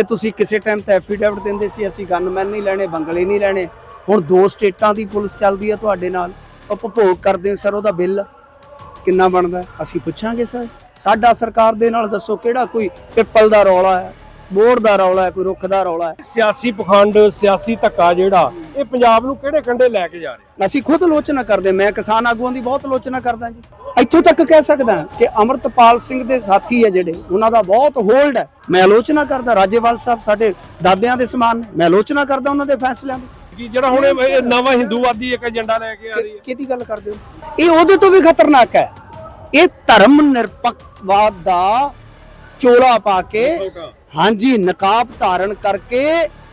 ਕਿ ਤੁਸੀਂ ਕਿਸੇ ਟਾਈਮ ਤੇ ਐਫੀਡੇਵਿਟ ਦਿੰਦੇ ਸੀ, ਅਸੀਂ ਗਨਮੈਨ ਨਹੀਂ ਲੈਣੇ, ਬੰਗਲੇ ਨਹੀਂ ਲੈਣੇ। ਹੁਣ ਦੋ ਸਟੇਟਾਂ ਦੀ ਪੁਲਿਸ ਚੱਲਦੀ ਹੈ ਤੁਹਾਡੇ ਨਾਲ। ਉਪਭੋਗ ਕਰਦੇ ਹੋ ਸਰ, ਉਹਦਾ ਬਿੱਲ ਕਿੰਨਾ ਬਣਦਾ? ਅਸੀਂ ਪੁੱਛਾਂਗੇ ਸਰ। ਸਾਡਾ ਸਰਕਾਰ ਦੇ ਨਾਲ ਦੱਸੋ ਕਿਹੜਾ ਕੋਈ ਪਿੱਪਲ ਦਾ ਰੌਲਾ ਹੈ? ਬੋੜ ਦਾ ਰੌਲਾ ਹੈ ਕੋਈ ਰੁੱਖ ਦਾ ਰੌਲਾ ਹੈ। ਸਿਆਸੀ ਪਖੰਡ ਸਿਆਸੀ ਧੱਕਾ ਜਿਹੜਾ ਇਹ ਪੰਜਾਬ ਨੂੰ ਕਿਹੜੇ ਕੰਢੇ ਲੈ ਕੇ ਜਾ ਰਿਹਾ? ਅਸੀਂ ਖੁਦ ਆਲੋਚਨਾ ਕਰਦੇ ਮੈਂ ਕਿਸਾਨ ਆਗੂਆਂ ਦੀ ਬਹੁਤ ਆਲੋਚਨਾ ਕਰਦਾ ਜੀ। ਇੱਥੋਂ ਤੱਕ ਕਹਿ ਸਕਦਾ ਕਿ ਅਮਰਤਪਾਲ ਸਿੰਘ ਦੇ ਸਾਥੀ ਹੈ ਜਿਹੜੇ ਉਹਨਾਂ ਦਾ ਬਹੁਤ ਹੋਲਡ ਹੈ। ਮੈਂ ਆਲੋਚਨਾ ਕਰਦਾ ਰਾਜੇਵਾਲ ਸਾਹਿਬ ਸਾਡੇ ਦਾਦਿਆਂ ਦੇ ਸਮਾਨ ਮੈਂ ਆਲੋਚਨਾ ਕਰਦਾ ਉਹਨਾਂ ਦੇ ਫੈਸਲਿਆਂ ਦੀ। ਕਿ ਜਿਹੜਾ ਹੁਣ ਇਹ ਨਵਾਂ ਹਿੰਦੂਵਾਦੀ ਇੱਕ ਏਜੰਡਾ ਲੈ ਕੇ ਆ ਰਹੀ ਹੈ। ਕਿਹਦੀ ਗੱਲ ਕਰਦੇ ਹੋ? ਇਹ ਉਹਦੇ ਤੋਂ ਵੀ ਖਤਰਨਾਕ ਹੈ। ਇਹ ਧਰਮ ਨਿਰਪੱਖਵਾਦ ਦਾ ਚੋਲਾ ਪਾ ਕੇ ਹਾਂਜੀ ਨਕਾਬ ਧਾਰਨ ਕਰਕੇ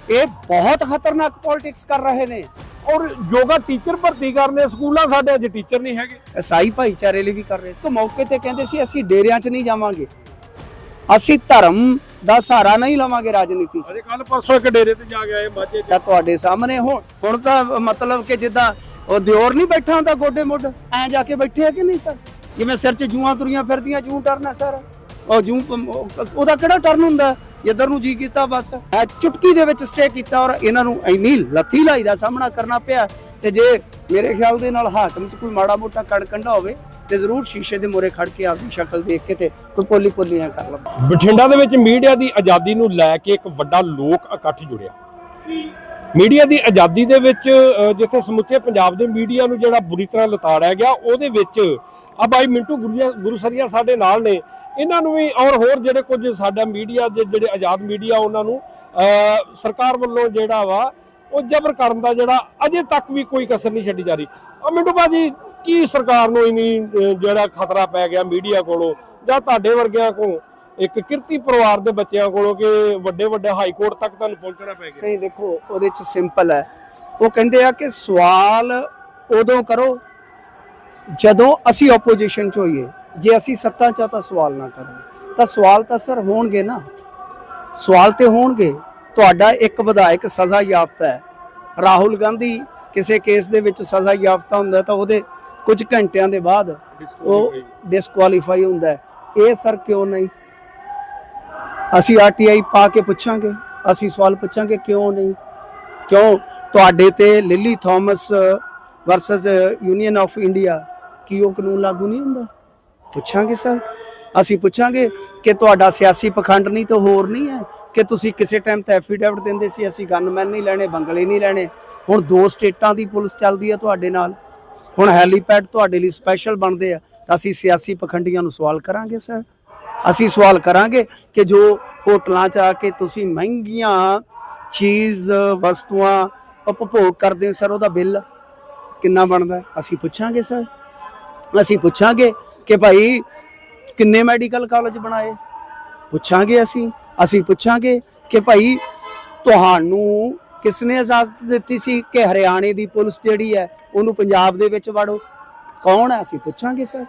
ਇਹ ਬਹੁਤ ਖਤਰਨਾਕ ਪੋਲਿਟਿਕਸ ਕਰ ਰਹੇ ਨੇ। ਔਰ ਯੋਗਾ ਟੀਚਰ ਭਰਤੀ ਕਰਨੇ ਸਕੂਲਾਂ ਸਾਡੇ ਅੱਜ ਟੀਚਰ ਨਹੀਂ ਹੈਗੇ। ਈਸਾਈ ਭਾਈਚਾਰੇ ਲਈ ਵੀ ਕਰ ਰਹੇ। ਸੀ ਤਾਂ ਮੌਕੇ ਤੇ ਕਹਿੰਦੇ ਸੀ ਅਸੀਂ ਡੇਰਿਆਂ 'ਚ ਨਹੀਂ ਜਾਵਾਂਗੇ। ਅਸੀਂ ਧਰਮ ਦਾ ਸਹਾਰਾ ਨਹੀਂ ਲਵਾਂਗੇ ਰਾਜਨੀਤੀ 'ਚ। ਅਜੇ ਕੱਲ ਪਰਸੋਂ ਇੱਕ ਡੇਰੇ ਤੇ ਜਾ ਕੇ ਆਏ ਮਾਝੇ ਤਾਂ ਤੁਹਾਡੇ ਸਾਹਮਣੇ ਹੁਣ ਹੁਣ ਤਾਂ ਮਤਲਬ ਕਿ ਜਿੱਦਾਂ ਉਹ ਦਿਓਰ ਨਹੀਂ ਬੈਠਾ ਹੁੰਦਾ ਗੋਡੇ ਮੁੱਢ। ਐ ਜਾ ਕੇ ਬੈਠੇ ਆ ਕਿ ਨਹੀਂ ਸਰ? ਜਿਵੇਂ ਸਿਰ 'ਚ ਜੂਆਂ ਤੁਰੀਆਂ ਫਿਰਦੀਆਂ ਜੂੰ ਟਰਨ ਸਰ? ਉਹ ਜੂੰ ਉਹਦਾ ਕਿਹੜਾ ਟਰਨ ਹੁੰਦਾ? ਜਿੱਧਰ ਨੂੰ ਜੀ ਕੀਤਾ ਬਸ। ਐ ਚੁਟਕੀ ਦੇ ਵਿੱਚ ਸਟੇ ਕੀਤਾ ਔਰ ਇਹਨਾਂ ਨੂੰ ਇੰਨੀ ਲੱਥੀ ਲਾਈ ਦਾ ਸਾਹਮਣਾ ਕਰਨਾ ਪਿਆ ਤੇ ਜੇ ਮੇਰੇ ਖਿਆਲ ਦੇ ਨਾਲ ਹਾਕਮ 'ਚ ਕੋਈ ਮਾੜਾ ਮੋਟਾ ਕੜਕੰਡਾ ਹੋਵੇ ਤੇ ਜ਼ਰੂਰ ਸ਼ੀਸ਼ੇ ਦੇ ਮੂਹਰੇ ਖੜ ਕੇ ਆਪਦੀ ਸ਼ਕਲ ਦੇਖ ਕੇ ਤੇ ਕੋਈ ਪੋਲੀ ਪੋਲੀਆਂ ਕਰ ਲਵੇ। ਬਠਿੰਡਾ ਦੇ ਵਿੱਚ ਮੀਡੀਆ ਦੀ ਆਜ਼ਾਦੀ ਨੂੰ ਲੈ ਕੇ ਇੱਕ ਵੱਡਾ ਲੋਕ ਇਕੱਠ ਜੁੜਿਆ। ਮੀਡੀਆ ਦੀ ਆਜ਼ਾਦੀ ਦੇ ਵਿੱਚ ਜਿੱਥੇ ਸਮੁੱਚੇ ਪੰਜਾਬ ਦੇ ਮੀਡੀਆ ਨੂੰ ਜਿਹੜਾ ਬੁਰੀ ਤਰ੍ਹਾਂ ਲਤਾੜਿਆ ਗਿਆ, ਉਹਦੇ ਵਿੱਚ ਆ ਬਾਈ ਮਿੰਟੂ ਗੁਰੀਆ ਗੁਰੂਸਰੀਆ ਸਾਡੇ ਨਾਲ ਨੇ। ਇਹਨਾਂ ਨੂੰ ਵੀ ਔਰ ਹੋਰ ਜਿਹੜੇ ਕੁਝ ਸਾਡਾ ਮੀਡੀਆ ਦੇ ਜਿਹੜੇ ਆਜ਼ਾਦ ਮੀਡੀਆ ਉਹਨਾਂ ਨੂੰ ਸਰਕਾਰ ਵੱਲੋਂ ਜਿਹੜਾ ਵਾ, ਉਹ ਜ਼ਬਰ ਕਰਨ ਦਾ ਜਿਹੜਾ ਅਜੇ ਤੱਕ ਵੀ ਕੋਈ ਕਸਰ ਨਹੀਂ ਛੱਡੀ ਜਾ ਰਹੀ। ਆ ਮਿੰਟੂ ਬਾਜੀ, ਕੀ ਸਰਕਾਰ ਨੂੰ ਇਨੀ ਜਿਹੜਾ ਖਤਰਾ ਪੈ ਗਿਆ ਮੀਡੀਆ ਕੋਲੋਂ, ਜਾਂ ਤੁਹਾਡੇ ਵਰਗਿਆਂ ਕੋਲੋਂ? ਇੱਕ ਕਿਰਤੀ ਪਰਿਵਾਰ ਦੇ ਬੱਚਿਆਂ ਕੋਲੋਂ ਕਿ ਵੱਡੇ ਵੱਡੇ ਹਾਈ ਕੋਰਟ ਤੱਕ ਤੁਹਾਨੂੰ ਪਹੁੰਚਣਾ ਪੈ ਗਿਆ? ਨਹੀਂ, ਦੇਖੋ, ਉਹਦੇ ਚ ਸਿੰਪਲ ਹੈ। ਉਹ ਕਹਿੰਦੇ ਆ ਕਿ ਸਵਾਲ ਉਦੋਂ ਕਰੋ ਜਦੋਂ ਅਸੀਂ ਆਪੋਜੀਸ਼ਨ ਚ ਹੋਈਏ ਜੇ ਅਸੀਂ ਸੱਤਾ ਚ ਤਾਂ ਸਵਾਲ ਨਾ ਕਰੋ। ਤਾਂ ਸਵਾਲ ਤਾਂ ਸਰ ਹੋਣਗੇ ਨਾ। ਸਵਾਲ ਤੇ ਹੋਣਗੇ। ਤੁਹਾਡਾ ਇੱਕ ਵਿਧਾਇਕ ਸਜ਼ਾ ਯਾਫਤਾ ਹੈ। ਰਾਹੁਲ ਗਾਂਧੀ ਕਿਸੇ ਕੇਸ ਦੇ ਵਿੱਚ ਸਜ਼ਾ ਯਾਫਤਾ ਹੁੰਦਾ ਤਾਂ ਉਹਦੇ ਕੁਝ ਘੰਟਿਆਂ ਦੇ ਬਾਅਦ ਉਹ ਡਿਸਕੁਆਲੀਫਾਈ ਹੁੰਦਾ ਹੈ। ਇਹ ਸਰ ਕਿਉਂ ਨਹੀਂ? ਅਸੀਂ ਆਰਟੀਆਈ ਪਾ ਕੇ ਪੁੱਛਾਂਗੇ। ਅਸੀਂ ਸਵਾਲ ਪੁੱਛਾਂਗੇ ਕਿਉਂ ਨਹੀਂ? ਕਿਉਂ? ਤੁਹਾਡੇ ਤੇ Lily Thomas versus Union of India ਕੀ ਉਹ ਕਾਨੂੰਨ ਲਾਗੂ ਨਹੀਂ ਹੁੰਦਾ? ਪੁੱਛਾਂਗੇ ਸਰ। ਅਸੀਂ ਪੁੱਛਾਂਗੇ ਕਿ ਤੁਹਾਡਾ ਸਿਆਸੀ ਪਖੰਡ ਨਹੀਂ ਤਾਂ ਹੋਰ ਨਹੀਂ ਹੈ? ਕਿ ਤੁਸੀਂ ਕਿਸੇ ਟਾਈਮ ਤੇ ਐਫੀਡੇਵਿਟ ਦਿੰਦੇ ਸੀ, ਅਸੀਂ ਗਨਮੈਨ ਨਹੀਂ ਲੈਣੇ, ਬੰਗਲੇ ਨਹੀਂ ਲੈਣੇ। ਹੁਣ ਦੋ ਸਟੇਟਾਂ ਦੀ ਪੁਲਿਸ ਚੱਲਦੀ ਹੈ ਤੁਹਾਡੇ ਨਾਲ। ਹੁਣ ਹੈਲੀਪੈਡ ਤੁਹਾਡੇ ਲਈ ਸਪੈਸ਼ਲ ਬਣਦੇ ਆ। ਤਾਂ ਅਸੀਂ ਸਿਆਸੀ ਪਖੰਡੀਆਂ ਨੂੰ ਸਵਾਲ ਕਰਾਂਗੇ, ਸਰ। ਅਸੀਂ ਸਵਾਲ ਕਰਾਂਗੇ ਕਿ ਜੋ ਹੋਟਲਾਂ 'ਚ ਆ ਕੇ ਤੁਸੀਂ ਮਹਿੰਗੀਆਂ ਚੀਜ਼, ਵਸਤੂਆਂ ਉਪਭੋਗ ਕਰਦੇ ਹੋ, ਸਰ, ਉਹਦਾ ਬਿੱਲ ਕਿੰਨਾ ਬਣਦਾ? ਅਸੀਂ ਪੁੱਛਾਂਗੇ, ਸਰ। ਅਸੀਂ ਪੁੱਛਾਂਗੇ ਕਿ ਭਾਈ ਕਿੰਨੇ ਮੈਡੀਕਲ ਕਾਲਜ ਬਣਾਏ? ਪੁੱਛਾਂਗੇ ਅਸੀਂ ਅਸੀਂ ਪੁੱਛਾਂਗੇ ਕਿ ਭਾਈ ਤੁਹਾਨੂੰ ਕਿਸ ਨੇ ਇਜਾਜ਼ਤ ਦਿੱਤੀ ਸੀ ਕਿ ਹਰਿਆਣੇ ਦੀ ਪੁਲਿਸ ਜਿਹੜੀ ਹੈ ਉਹਨੂੰ ਪੰਜਾਬ ਦੇ ਵਿੱਚ ਵੜੋ? ਕੌਣ ਹੈ? ਅਸੀਂ ਪੁੱਛਾਂਗੇ ਸਰ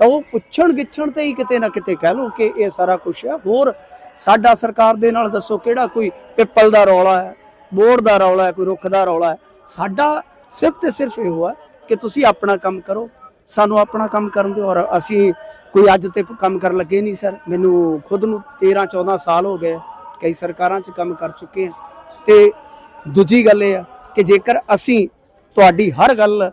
ਤਾਂ ਉਹ ਪੁੱਛਣ ਗਿੱਛਣ ਤੇ ਹੀ ਕਿਤੇ ਨਾ ਕਿਤੇ ਕਹਿ ਲਓ ਕਿ ਇਹ ਸਾਰਾ ਕੁਝ ਹੈ। ਹੋਰ ਸਾਡਾ ਸਰਕਾਰ ਦੇ ਨਾਲ ਦੱਸੋ ਕਿਹੜਾ ਕੋਈ ਪਿੱਪਲ ਦਾ ਰੌਲਾ ਹੈ, ਬੋੜ ਦਾ ਰੌਲਾ ਹੈ, ਕੋਈ ਰੁੱਖ ਦਾ ਰੌਲਾ ਹੈ? ਸਾਡਾ ਸਿਰਫ ਤੇ ਸਿਰਫ ਇਹੋ ਹੈ ਕਿ ਤੁਸੀਂ ਆਪਣਾ ਕੰਮ ਕਰੋ। ਸਾਨੂੰ ਆਪਣਾ ਕੰਮ ਕਰਨ ਦਿਓ ਔਰ ਅਸੀਂ ਕੋਈ ਅੱਜ ਤੇ ਕੰਮ ਕਰਨ ਲੱਗੇ ਨਹੀਂ, ਸਰ। ਮੈਨੂੰ ਖੁਦ ਨੂੰ 13 14 ਸਾਲ ਹੋ ਗਏ ਕਈ ਸਰਕਾਰਾਂ 'ਚ ਕੰਮ ਕਰ ਚੁੱਕੇ ਹਾਂ। ਤੇ ਦੂਜੀ ਗੱਲ ਇਹ ਆ ਕਿ ਜੇਕਰ ਅਸੀਂ ਤੁਹਾਡੀ ਹਰ ਗੱਲ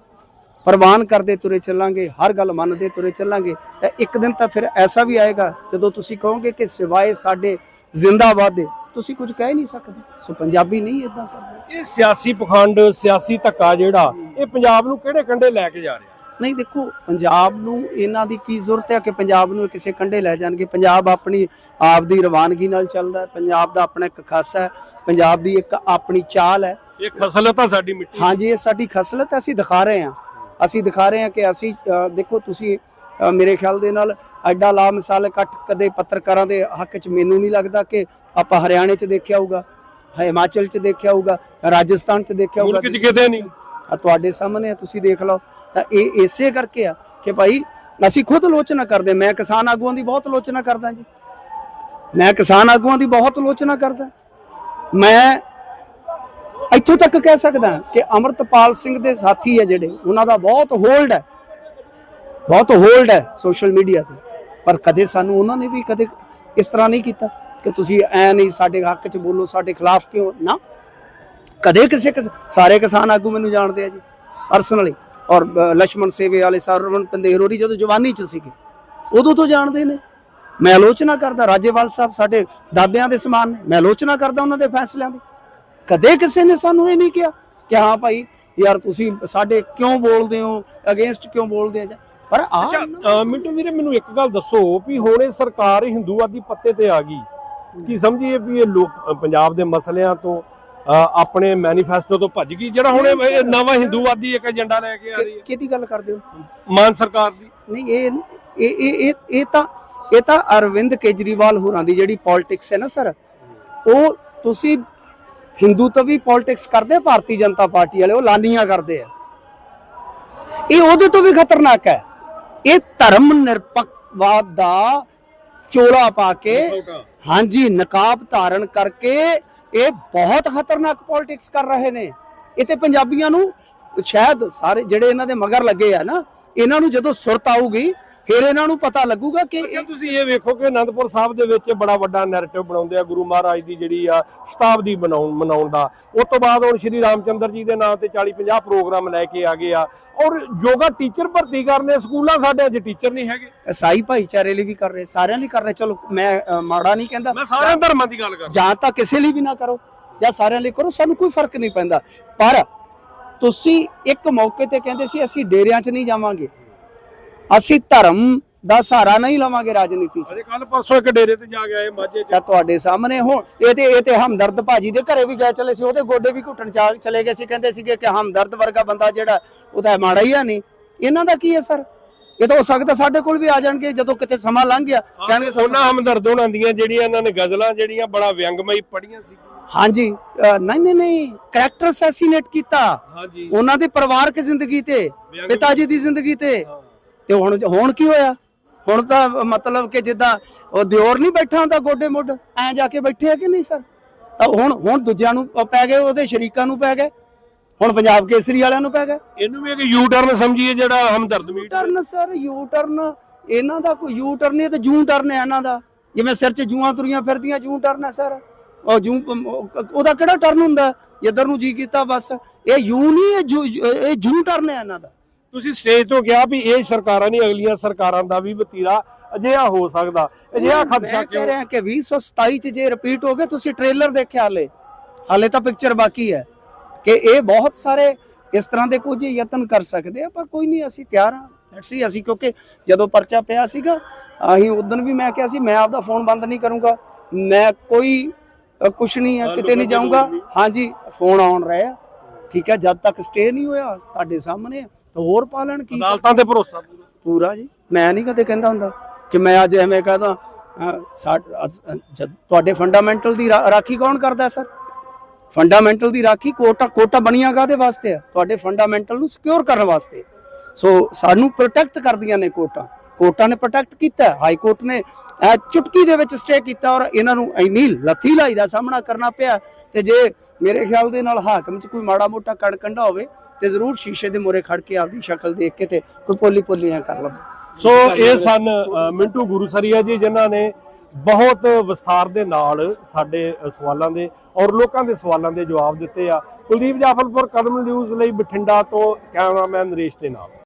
ਪ੍ਰਵਾਨ ਕਰਦੇ ਤੁਰੇ ਚੱਲਾਂਗੇ, ਹਰ ਗੱਲ ਮੰਨਦੇ ਤੁਰੇ ਚੱਲਾਂਗੇ, ਤਾਂ ਇੱਕ ਦਿਨ ਤਾਂ ਫਿਰ ਐਸਾ ਵੀ ਆਏਗਾ, ਜਦੋਂ ਤੁਸੀਂ ਕਹੋਗੇ ਕਿ ਸਿਵਾਏ ਸਾਡੇ ਜ਼ਿੰਦਾਬਾਦ ਦੇ, ਤੁਸੀਂ ਕੁਝ ਕਹਿ ਨਹੀਂ ਸਕਦੇ। ਸੋ ਪੰਜਾਬੀ ਨਹੀਂ ਇਦਾਂ ਕਰਦੇ। ਇਹ ਸਿਆਸੀ ਪਖੰਡ, ਸਿਆਸੀ ਧੱਕਾ ਜਿਹੜਾ, ਇਹ ਪੰਜਾਬ ਨੂੰ ਕਿਹੜੇ ਕੰਢੇ ਲੈ ਕੇ ਜਾ ਰਿਹਾ? ਨਹੀਂ ਦੇਖੋ ਪੰਜਾਬ ਨੂੰ ਇਹਨਾਂ ਦੀ ਕੀ ਜ਼ਰੂਰਤ ਹੈ ਕਿ ਪੰਜਾਬ ਨੂੰ ਕਿਸੇ ਕੰਢੇ ਲੈ ਜਾਣਗੇ? ਪੰਜਾਬ ਆਪਣੀ ਆਪ ਦੀ ਰਵਾਨਗੀ ਨਾਲ ਚੱਲਦਾ ਹੈ ਪੰਜਾਬ ਦਾ ਆਪਣਾ ਇੱਕ ਖਾਸਾ ਹੈ ਪੰਜਾਬ ਦੀ ਇੱਕ ਆਪਣੀ ਚਾਲ ਹੈ। ਇਹ ਖਸਲਤ ਆ ਸਾਡੀ ਮਿੱਟੀ ਹਾਂਜੀ ਇਹ ਸਾਡੀ ਖਸਲਤ ਹੈ, ਅਸੀਂ ਦਿਖਾ ਰਹੇ ਹਾਂ। ਅਸੀਂ ਦਿਖਾ ਰਹੇ ਹਾਂ ਕਿ ਅਸੀਂ ਅ, ਦੇਖੋ ਤੁਸੀਂ ਅ, ਮੇਰੇ ਖਿਆਲ ਦੇ ਨਾਲ ਐਡਾ ਲਾ ਮਿਸਾਲ ਇਕੱਠ ਕਦੇ ਪੱਤਰਕਾਰਾਂ ਦੇ ਹੱਕ 'ਚ ਮੈਨੂੰ ਨਹੀਂ ਲੱਗਦਾ ਕਿ ਆਪਾਂ ਹਰਿਆਣੇ 'ਚ ਦੇਖਿਆ ਹੋਊਗਾ ਹਿਮਾਚਲ 'ਚ ਦੇਖਿਆ ਹੋਊਗਾ ਰਾਜਸਥਾਨ 'ਚ ਦੇਖਿਆ ਹੋਊਗਾ। 'ਚ ਕਿਤੇ ਨਹੀਂ। ਆ ਤੁਹਾਡੇ ਸਾਹਮਣੇ ਆ, ਤੁਸੀਂ ਦੇਖ ਲਓ। ਤਾਂ ਇਹ ਇਸੇ ਕਰਕੇ ਆ ਕਿ ਭਾਈ ਅਸੀਂ ਖੁਦ ਆਲੋਚਨਾ ਕਰਦੇ, ਮੈਂ ਕਿਸਾਨ ਆਗੂਆਂ ਦੀ ਬਹੁਤ ਆਲੋਚਨਾ ਕਰਦਾ ਜੀ। ਮੈਂ ਕਿਸਾਨ ਆਗੂਆਂ ਦੀ ਬਹੁਤ ਆਲੋਚਨਾ ਕਰਦਾ। ਮੈਂ ਇੱਥੋਂ ਤੱਕ ਕਹਿ ਸਕਦਾ ਕਿ ਅਮਰਤਪਾਲ ਸਿੰਘ ਦੇ ਸਾਥੀ ਹੈ ਜਿਹੜੇ, ਉਹਨਾਂ ਦਾ ਬਹੁਤ ਹੋਲਡ ਹੈ ਬਹੁਤ ਹੋਲਡ ਹੈ ਸੋਸ਼ਲ ਮੀਡੀਆ ਤੇ। ਪਰ ਕਦੇ ਸਾਨੂੰ ਉਹਨਾਂ ਨੇ ਵੀ ਕਦੇ ਇਸ ਤਰ੍ਹਾਂ ਨਹੀਂ ਕੀਤਾ ਕਿ ਤੁਸੀਂ ਐ ਨਹੀਂ ਸਾਡੇ ਹੱਕ 'ਚ ਬੋਲੋ, ਸਾਡੇ ਖਿਲਾਫ ਕਿਉਂ ਨਾ। ਕਦੇ ਕਿਸੇ ਕਿਸ- ਸਾਰੇ ਕਿਸਾਨ ਆਗੂ ਮੈਨੂੰ ਜਾਣਦੇ ਆ ਜੀ ਪਰਸਨਲੀ ਔਰ ਲక్ష్మణ ਸੇਵੇ ਵਾਲੇ ਸਰਵਨ ਪੰਦੇਹਰੋਰੀ ਜਦੋਂ ਜਵਾਨੀ ਚ ਸੀਗੇ ਉਦੋਂ ਤੋਂ ਜਾਣਦੇ ਨੇ। ਮੈਂ ਆਲੋਚਨਾ ਕਰਦਾ ਰਾਜੇਵਾਲ ਸਾਹਿਬ ਸਾਡੇ ਦਾਦਿਆਂ ਦੇ ਸਮਾਨ ਨੇ ਮੈਂ ਆਲੋਚਨਾ ਕਰਦਾ ਉਹਨਾਂ ਦੇ ਫੈਸਲਿਆਂ ਦੀ। ਕਦੇ ਕਿਸੇ ਨੇ ਸਾਨੂੰ ਇਹ ਨਹੀਂ ਕਿਹਾ ਕਿ ਹਾਂ ਭਾਈ ਯਾਰ ਤੁਸੀਂ ਸਾਡੇ ਕਿਉਂ ਬੋਲਦੇ ਹੋ ਅਗੇਂਸਟ ਕਿਉਂ ਬੋਲਦੇ ਆ ਪਰ ਆ ਮਿੰਟੂ ਵੀਰੇ ਮੈਨੂੰ ਇੱਕ ਗੱਲ ਦੱਸੋ ਵੀ ਹੁਣ ਇਹ ਸਰਕਾਰ ਹਿੰਦੂਵਾਦੀ ਪੱਤੇ ਤੇ ਆ ਗਈ। ਕੀ ਸਮਝੀਏ ਵੀ ਇਹ ਲੋਕ ਪੰਜਾਬ ਦੇ ਮਸਲਿਆਂ ਤੋਂ ਆਪਣੇ ਮੈਨੀਫੈਸਟੋ ਤੋਂ ਭੱਜ ਗਈ ਜਿਹੜਾ ਹੁਣ ਇਹ ਨਵਾਂ ਹਿੰਦੂਵਾਦੀ ਇੱਕ ਏਜੰਡਾ ਲੈ ਕੇ ਆ ਰਹੀ ਹੈ। ਕਿਹਦੀ ਗੱਲ ਕਰਦੇ ਹੋ? ਮਾਨ ਸਰਕਾਰ ਦੀ। ਨਹੀਂ ਇਹ ਇਹ ਇਹ ਇਹ ਤਾਂ ਇਹ ਤਾਂ ਅਰਵਿੰਦ ਕੇਜਰੀਵਾਲ ਹੋਰਾਂ ਦੀ ਜਿਹੜੀ ਪੋਲਿਟਿਕਸ ਹੈ ਨਾ ਸਰ ਉਹ ਤੁਸੀਂ ਹਿੰਦੂ ਤੋਂ ਵੀ ਪੋਲਿਟਿਕਸ ਕਰਦੇ ਭਾਰਤੀ ਜਨਤਾ ਪਾਰਟੀ ਵਾਲੇ ਉਹ ਲਾਨੀਆਂ ਕਰਦੇ ਆ। ਇਹ ਉਹਦੇ ਤੋਂ ਵੀ ਖਤਰਨਾਕ ਹੈ। ਇਹ ਧਰਮ ਨਿਰਪੱਖਵਾਦ ਦਾ ਚੋਲਾ ਪਾ ਕੇ ਹਾਂਜੀ ਨਕਾਬ ਧਾਰਨ ਕਰਕੇ ਇਹ ਬਹੁਤ ਖਤਰਨਾਕ ਪੋਲਿਟਿਕਸ ਕਰ ਰਹੇ ਨੇ। ਇਹ ਤੇ ਪੰਜਾਬੀਆਂ ਨੂੰ ਸ਼ਾਇਦ ਸਾਰੇ ਜਿਹੜੇ ਇਹਨਾਂ ਦੇ ਮਗਰ ਲੱਗੇ ਆ ਨਾ ਇਹਨਾਂ ਨੂੰ ਜਦੋਂ ਸੁਰਤ ਆਊਗੀ ਫਿਰ ਇਹਨਾਂ ਨੂੰ ਪਤਾ ਲੱਗੂਗਾ ਕਿ ਇਹ- ਤੁਸੀਂ ਇਹ ਵੇਖੋ ਕਿ ਅਨੰਦਪੁਰ ਸਾਹਿਬ ਦੇ ਵਿੱਚ ਬੜਾ ਵੱਡਾ ਨੈਰੇਟਿਵ ਬਣਾਉਂਦੇ ਆ ਗੁਰੂ ਮਹਾਰਾਜ ਦੀ ਜਿਹੜੀ ਆ ਸ਼ਤਾਬਦੀ ਬਣਾਉਣ ਮਨਾਉਣ ਦਾ। ਉਸ ਤੋਂ ਬਾਅਦ ਹੁਣ ਸ਼੍ਰੀ ਰਾਮਚੰਦਰ ਜੀ ਦੇ ਨਾਂ ਤੇ 40 50 ਪ੍ਰੋਗਰਾਮ ਲੈ ਕੇ ਆ ਗਏ ਆ। ਔਰ ਯੋਗਾ ਟੀਚਰ ਭਰਤੀ ਕਰਨੇ ਸਕੂਲਾਂ ਸਾਡੇ ਅੱਜ ਟੀਚਰ ਨਹੀਂ ਹੈਗੇ। ਈਸਾਈ ਭਾਈਚਾਰੇ ਲਈ ਵੀ ਕਰ ਰਹੇ ਸਾਰਿਆਂ ਲਈ ਕਰ ਰਹੇ। ਚਲੋ ਮੈਂ ਮਾੜਾ ਨਹੀਂ ਕਹਿੰਦਾ। ਮੈਂ ਸਾਰਿਆਂ ਧਰਮਾਂ ਦੀ ਗੱਲ ਕਰ ਜਾਂ ਤਾਂ ਕਿਸੇ ਲਈ ਵੀ ਨਾ ਕਰੋ ਜਾਂ ਸਾਰਿਆਂ ਲਈ ਕਰੋ ਸਾਨੂੰ ਕੋਈ ਫ਼ਰਕ ਨਹੀਂ ਪੈਂਦਾ। ਪਰ ਤੁਸੀਂ ਇੱਕ ਮੌਕੇ ਤੇ ਕਹਿੰਦੇ ਸੀ ਅਸੀਂ ਡੇਰਿਆਂ 'ਚ ਨਹੀਂ ਜਾਵਾਂਗੇ। ਅਸੀਂ ਧਰਮ ਦਾ ਸਹਾਰਾ ਨਹੀਂ ਲਵਾਂਗੇ ਰਾਜਨੀਤੀ 'ਚ। ਅਜੇ ਕੱਲ ਪਰਸੋਂ ਇੱਕ ਡੇਰੇ ਤੇ ਜਾ ਕੇ ਆਏ ਮਾਝੇ ਤਾਂ ਤੁਹਾਡੇ ਸਾਹਮਣੇ ਹੁਣ ਇਹ ਤੇ ਇਹ ਤੇ ਹਮਦਰਦ ਭਾਜੀ ਦੇ ਘਰੇ ਵੀ ਗਏ ਚਲੇ ਸੀ ਉਹਦੇ ਗੋਡੇ ਵੀ ਘੁੱਟਣ ਚਾ ਚਲੇ ਗਏ ਸੀ ਕਹਿੰਦੇ ਸੀਗੇ ਕਿ ਹਮਦਰਦ ਵਰਗਾ ਬੰਦਾ ਜਿਹੜਾ ਉਹ ਤਾਂ ਮਾੜਾ ਹੀ ਆ ਨਹੀਂ ਇਹਨਾਂ ਦਾ ਕੀ ਹੈ ਸਰ? ਇਹ ਤਾਂ ਹੋ ਸਕਦਾ ਸਾਡੇ ਕੋਲ ਵੀ ਆ ਜਾਣਗੇ ਜਦੋਂ ਕਿਤੇ ਸਮਾਂ ਲੰਘ ਗਿਆ ਕਹਿਣਗੇ ਸਾਨੂੰ- ਉਹਨਾਂ ਹਮਦਰਦ ਹੋਣਾਂ ਦੀਆਂ ਜਿਹੜੀਆਂ ਇਹਨਾਂ ਨੇ ਗਜ਼ਲਾਂ ਜਿਹੜੀਆਂ ਬੜਾ ਵਿਅੰਗਮਈ ਪੜੀਆਂ ਸੀ। ਹਾਂਜੀ ਨਹੀਂ ਨਹੀਂ ਨਹੀਂ ਕਰੈਕਟਰ ਅਸੈਸੀਨੇਟ ਕੀਤਾ। ਹਾਂਜੀ। ਉਹਨਾਂ ਦੀ ਪਰਿਵਾਰਕ ਜ਼ਿੰਦਗੀ ਤੇ ਪਿਤਾ ਜੀ ਦੀ ਜ਼ਿੰਦਗੀ ਤੇ। ਤੇ ਹੁਣ ਹੁਣ ਕੀ ਹੋਇਆ? ਹੁਣ ਤਾਂ ਮਤਲਬ ਕਿ ਜਿੱਦਾਂ ਉਹ ਦਿਓਰ ਨਹੀਂ ਬੈਠਾ ਹੁੰਦਾ ਗੋਡੇ ਮੁੱਢ ਐ ਜਾ ਕੇ ਬੈਠੇ ਆ ਕਿ ਨਹੀਂ ਸਰ? ਤਾਂ ਹੁਣ ਹੁਣ ਦੂਜਿਆਂ ਨੂੰ ਪੈ ਗਏ ਉਹਦੇ ਸ਼ਰੀਕਾਂ ਨੂੰ ਪੈ ਗਏ ਹੁਣ ਪੰਜਾਬ ਕੇਸਰੀ ਵਾਲਿਆਂ ਨੂੰ ਪੈ ਗਏ। ਇਹਨੂੰ ਵੀ ਇੱਕ ਯੂ ਟਰਨ ਸਮਝੀਏ ਜਿਹੜਾ ਹਮਦਰਦ ਮੀਟ ਟਰਨ ਸਰ ਯੂ ਟਰਨ ਇਹਨਾਂ ਦਾ ਕੋਈ ਯੂ ਟਰਨ ਨਹੀਂ ਤਾਂ ਜੂ ਟਰਨ ਹੈ ਇਹਨਾਂ ਦਾ। ਜਿਵੇਂ ਸਿਰ 'ਚ ਜੂਆਂ ਤੁਰੀਆਂ ਫਿਰਦੀਆਂ ਜੂ ਟਰਨ ਹੈ ਸਰ। ਉਹ ਜੂ ਉਹ- ਉਹਦਾ ਕਿਹੜਾ ਟਰਨ ਹੁੰਦਾ? ਜਿੱਧਰ ਨੂੰ ਜੀ ਕੀਤਾ ਬਸ। ਇਹ ਯੂ ਨਹੀਂ ਇਹ ਜੂ ਇਹ ਜੂ ਟਰਨ ਹੈ ਇਹਨਾਂ ਦਾ। ਤੁਸੀਂ ਸਟੇਜ ਤੋਂ ਕਿਹਾ ਵੀ ਇਹ ਸਰਕਾਰਾਂ ਨਹੀਂ ਅਗਲੀਆਂ ਸਰਕਾਰਾਂ ਦਾ ਵੀ ਵਤੀਰਾ ਅਜਿਹਾ ਹੋ ਸਕਦਾ। ਅਜਿਹਾ ਖਦਸ਼ਾ ਮੈਂ ਕਹਿ ਕਿਉਂ ਰਿਹਾ ਕਿ 2027 ਚ ਜੇ ਰਿਪੀਟ ਹੋ ਗਏ ਤੁਸੀਂ ਟ੍ਰੇਲਰ ਦੇਖਿਆ ਹਾਲੇ? ਹਾਲੇ ਤਾਂ ਪਿਕਚਰ ਬਾਕੀ ਹੈ ਕਿ ਇਹ ਬਹੁਤ ਸਾਰੇ ਇਸ ਤਰ੍ਹਾਂ ਦੇ ਕੁਝ ਯਤਨ ਕਰ ਸਕਦੇ ਆ ਪਰ ਕੋਈ ਨਹੀਂ ਅਸੀਂ ਤਿਆਰ ਹਾਂ। ਲੈਟਸ ਸੀ ਅਸੀਂ ਕਿਉਂਕਿ ਜਦੋਂ ਪਰਚਾ ਪਿਆ ਸੀਗਾ ਅਸੀਂ ਉਦੋਂ ਵੀ ਮੈਂ ਕਿਹਾ ਸੀ ਮੈਂ ਆਪਦਾ ਫੋਨ ਬੰਦ ਨਹੀਂ ਕਰੂੰਗਾ। ਮੈਂ ਕੋਈ ਕੁਛ ਨਹੀਂ ਹੈ ਹਾਂ, ਕਿਤੇ ਨਹੀਂ ਜਾਊਂਗਾ। ਹਾਂਜੀ ਫੋਨ ਆਉਣ ਰਿਹਾ। ਠੀਕ ਹੈ ਜਦ ਤੱਕ ਸਟੇ ਨਹੀਂ ਹੋਇਆ ਤੁਹਾਡੇ ਸਾਹਮਣੇ ਆ, ਤਾਂ ਹੋਰ ਪਾਲਣ ਕੀ ਅਦਾਲਤਾਂ ਤੇ ਭਰੋਸਾ ਪੂਰਾ? ਪੂਰਾ ਜੀ। ਮੈਂ ਨਹੀਂ ਕਦੇ ਕਹਿੰਦਾ ਹੁੰਦਾ ਕਿ ਮੈਂ ਅੱਜ ਐਵੇਂ ਕਹਦਾ ਤੁਹਾਡੇ ਫੰਡਾਮੈਂਟਲ ਦੀ ਰਾ- ਰਾਖੀ ਕੌਣ ਕਰਦਾ ਸਰ? ਫੰਡਾਮੈਂਟਲ ਦੀ ਰਾਖੀ ਕੋਟਾ ਕੋਟਾ ਬਣੀਆਂ ਕਾਦੇ ਵਾਸਤੇ ਆ? ਤੁਹਾਡੇ ਫੰਡਾਮੈਂਟਲ ਨੂੰ ਸਿਕਿਉਰ ਕਰਨ ਵਾਸਤੇ। ਸੋ ਸਾਨੂੰ ਪ੍ਰੋਟੈਕਟ ਕਰਦੀਆਂ ਨੇ ਕੋਟਾ। ਕੋਟਾ ਨੇ ਪ੍ਰੋਟੈਕਟ ਕੀਤਾ ਹਾਈ ਕੋਰਟ ਨੇ ਇਹ ਚੁਟਕੀ ਦੇ ਵਿੱਚ ਸਟੇ ਕੀਤਾ ਔਰ ਇਹਨਾਂ ਨੂੰ ਇੰਨੀ ਲਥੀਲਾਈ ਦਾ ਸਾਹਮਣਾ ਕਰਨਾ ਪਿਆ। ਤੇ ਜੇ ਮੇਰੇ ਖਿਆਲ ਦੇ ਨਾਲ ਹਾਕਮ 'ਚ ਕੋਈ ਮਾੜਾ ਮੋਟਾ ਕੜਕੰਡਾ ਹੋਵੇ ਤੇ ਜ਼ਰੂਰ ਸ਼ੀਸ਼ੇ ਦੇ ਮੂਹਰੇ ਖੜ ਕੇ ਆਪਦੀ ਸ਼ਕਲ ਦੇਖ ਕੇ ਤੇ ਕੋਈ ਪੋਲੀ ਪੋਲੀਆਂ ਕਰ ਲਵੇ। ਸੋ ਇਹ ਸਨ ਅ, ਮਿੰਟੂ ਗੁਰੂਸਰੀਆ ਜੀ ਜਿਨ੍ਹਾਂ ਨੇ ਬਹੁਤ ਵਿਸਥਾਰ ਦੇ ਨਾਲ ਸਾਡੇ ਸਵਾਲਾਂ ਦੇ ਔਰ ਲੋਕਾਂ ਦੇ ਸਵਾਲਾਂ ਦੇ ਜਵਾਬ ਦਿੱਤੇ ਆ। ਕੁਲਦੀਪ ਜਾਫਰਪੁਰ ਕਦਮ ਨਿਊਜ਼ ਲਈ ਬਠਿੰਡਾ ਤੋਂ ਕੈਮਰਾਮੈਨ ਨਰੇਸ਼ ਦੇ ਨਾਲ।